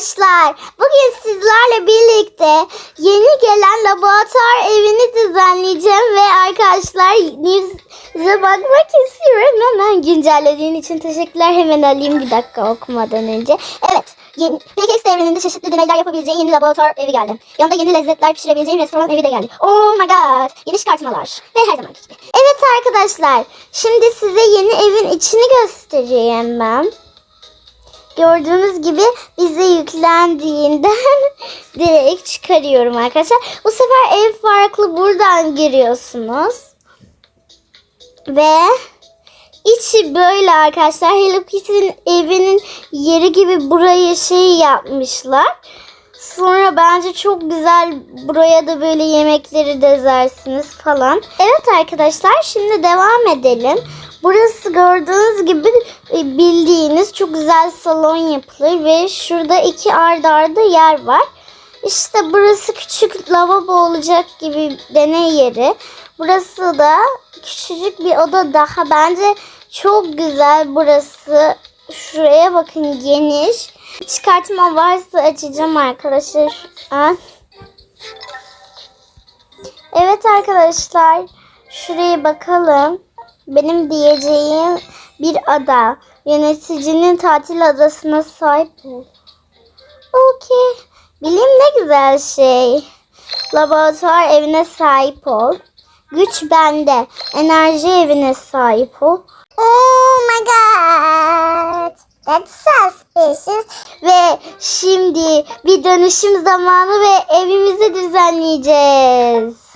arkadaşlar. Bugün sizlerle birlikte yeni gelen laboratuvar evini düzenleyeceğim ve arkadaşlar size bakmak istiyorum. Hemen güncellediğin için teşekkürler. Hemen alayım bir dakika okumadan önce. Evet. Yeni, PKX evreninde çeşitli deneyler yapabileceğin yeni laboratuvar evi geldi. Yanında yeni lezzetler pişirebileceğin restoran evi de geldi. Oh my god. Yeni çıkartmalar. Ve her zamanki gibi. Evet arkadaşlar. Şimdi size yeni evin içini göstereyim ben. Gördüğünüz gibi bize yüklendiğinden direkt çıkarıyorum arkadaşlar. Bu sefer ev farklı buradan giriyorsunuz. Ve içi böyle arkadaşlar. Hello Kitty'nin evinin yeri gibi burayı şey yapmışlar. Sonra bence çok güzel buraya da böyle yemekleri dezersiniz falan. Evet arkadaşlar şimdi devam edelim. Burası gördüğünüz gibi e, bildiğiniz çok güzel salon yapılır ve şurada iki arda arda yer var. İşte burası küçük lavabo olacak gibi deney yeri. Burası da küçücük bir oda daha. Bence çok güzel burası. Şuraya bakın geniş. Çıkartma varsa açacağım arkadaşlar. Evet arkadaşlar. Şuraya bakalım. Benim diyeceğim bir ada. Yöneticinin tatil adasına sahip ol. Okey. Bilim ne güzel şey. Laboratuvar evine sahip ol. Güç bende. Enerji evine sahip ol. Oh my god. That's suspicious. Ve şimdi bir dönüşüm zamanı ve evimizi düzenleyeceğiz.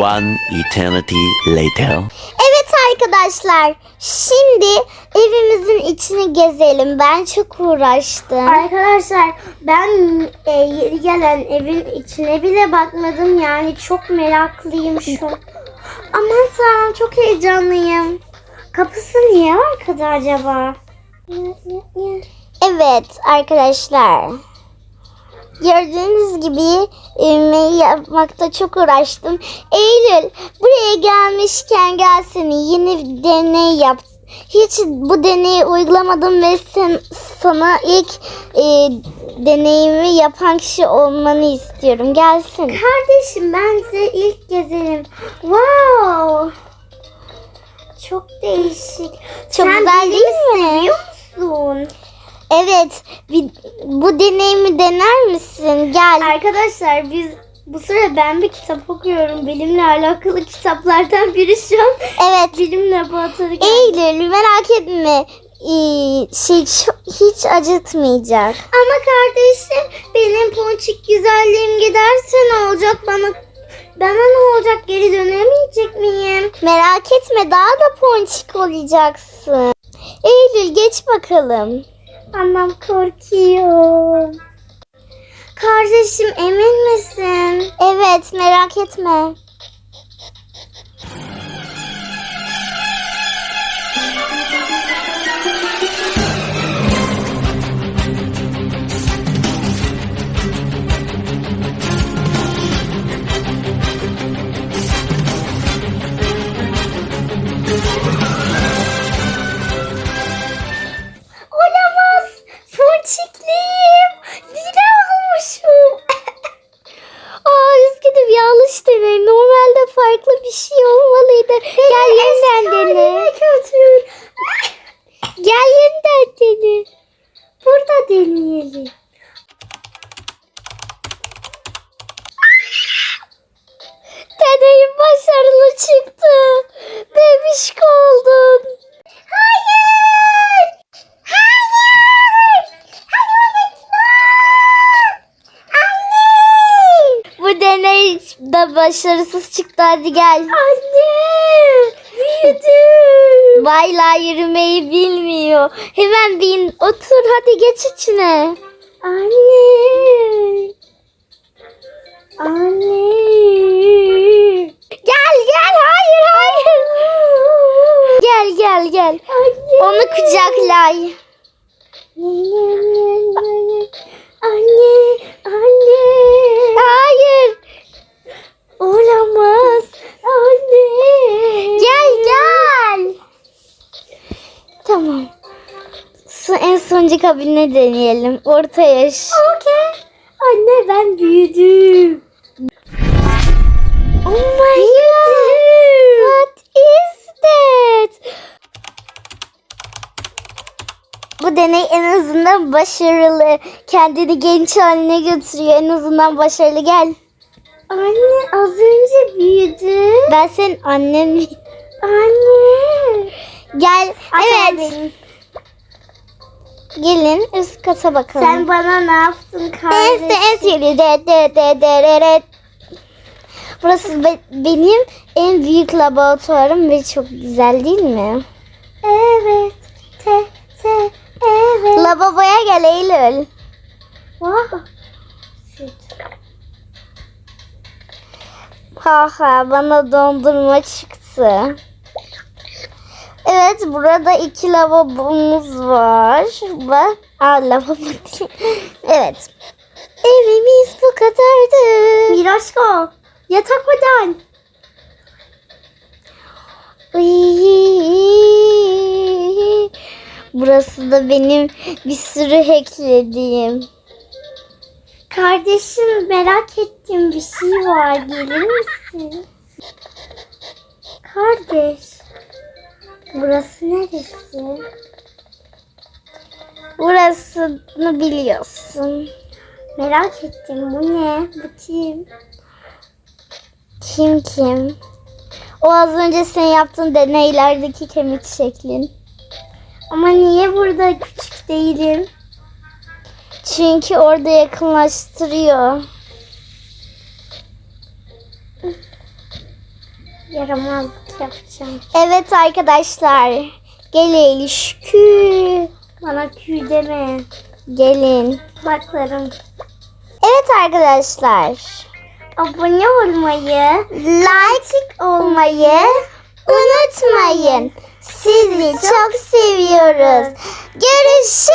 One eternity later. Evet arkadaşlar. Şimdi evimizin içini gezelim. Ben çok uğraştım. Arkadaşlar ben e, yeni gelen evin içine bile bakmadım yani çok meraklıyım şu an. Aman tanrım çok heyecanlıyım. Kapısı niye arkada acaba? Evet arkadaşlar. Gördüğünüz gibi evimi yapmakta çok uğraştım. Eylül buraya gelmişken gelsene yeni bir deney yap. Hiç bu deneyi uygulamadım ve sen, sana ilk e, deneyimi yapan kişi olmanı istiyorum. Gelsene. Kardeşim ben size ilk gezelim. Wow. Çok değişik. Çok Sen güzel değil mi? seviyor musun? Evet bir, bu deneyimi dener misin? Gel. Arkadaşlar biz bu sıra ben bir kitap okuyorum. Bilimle alakalı kitaplardan biri şu an. Evet. Bilim laboratuvarı. Eylül merak etme. Ee, şey hiç acıtmayacak. Ama kardeşim benim ponçik güzelliğim giderse ne olacak bana? Bana ne olacak geri dönemeyecek miyim? Merak etme daha da ponçik olacaksın. Eylül geç bakalım. Annem korkuyor. Kardeşim emin misin? Evet merak etme. Gel yeniden dene. Gel yeniden dene. Burada deneyelim. Deneyim başarılı çıktı. Bebişk oldun. Deney de başarısız çıktı. Hadi gel. Anne. Büyüdüm. Bayla yürümeyi bilmiyor. Hemen bin otur hadi geç içine. Anne. Anne. Gel gel hayır hayır. Gel gel gel. Anne. Onu kucaklay. Anne. Anne. Hayır. Olamaz. Anne. Gel gel. Tamam. En sonuncu kabine deneyelim. Orta yaş. Okey. Anne ben büyüdüm. Oh my god. What is that? Bu deney en azından başarılı. Kendini genç haline götürüyor. En azından başarılı. Gel. Anne az önce büyüdü. Ben senin annem. Anne. Gel. Aç evet. Gelin üst kata bakalım. Sen bana ne yaptın En kardeşim? en seri de de de de de de. Burası be- benim en büyük laboratuvarım ve çok güzel değil mi? Evet. Te te evet. Lavaboya gel Eylül. Wow. Ha ha bana dondurma çıktı. Evet burada iki lavabomuz var. Bak. Aa lavabo değil. Evet. Evimiz bu kadardı. Miroşko. Yatak odan. Burası da benim bir sürü hacklediğim. Kardeşim merak ettiğim bir şey var. Gelir misin? Kardeş. Burası neresi? Burasını biliyorsun. Merak ettim. Bu ne? Bu kim? Kim kim? O az önce sen yaptığın deneylerdeki kemik şeklin. Ama niye burada küçük değilim? Çünkü orada yakınlaştırıyor. Yaramazlık yapacağım. Evet arkadaşlar. Gel Eliş. Kü. Bana kül deme. Gelin. Kulaklarım. Evet arkadaşlar. Abone olmayı, Like olmayı unutmayın. Sizi çok seviyoruz. Görüşürüz.